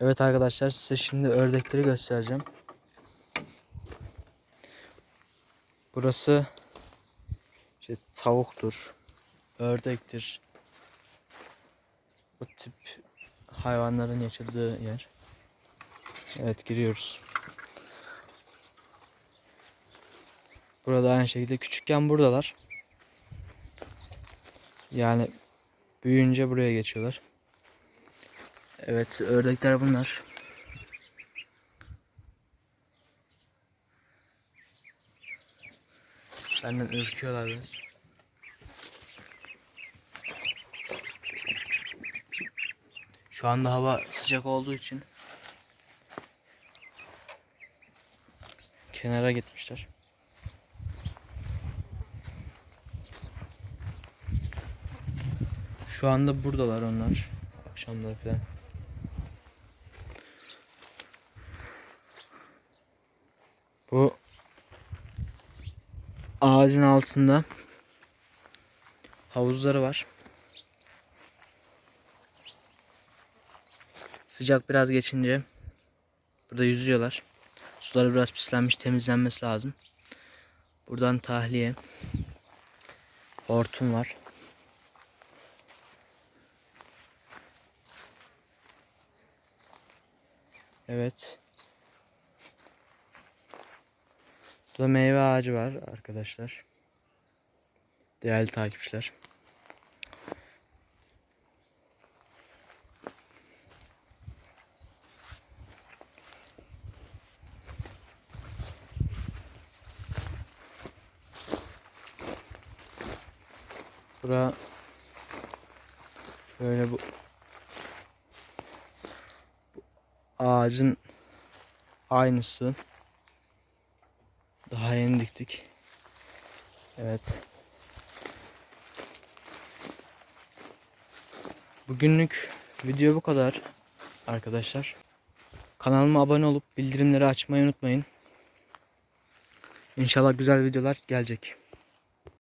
Evet arkadaşlar size şimdi ördekleri göstereceğim. Burası işte tavuktur, ördektir. Bu tip hayvanların yaşadığı yer. Evet giriyoruz. Burada aynı şekilde küçükken buradalar. Yani büyüyünce buraya geçiyorlar. Evet ördekler bunlar. Benden ürküyorlar biraz. Şu anda hava sıcak olduğu için kenara gitmişler. Şu anda buradalar onlar. Akşamları falan. Bu ağacın altında havuzları var. Sıcak biraz geçince burada yüzüyorlar. Suları biraz pislenmiş, temizlenmesi lazım. Buradan tahliye. Hortum var. Evet. Burada meyve ağacı var arkadaşlar. Değerli takipçiler. Bura böyle bu, bu ağacın aynısı. Daha yeni diktik. Evet. Bugünlük video bu kadar arkadaşlar. Kanalıma abone olup bildirimleri açmayı unutmayın. İnşallah güzel videolar gelecek.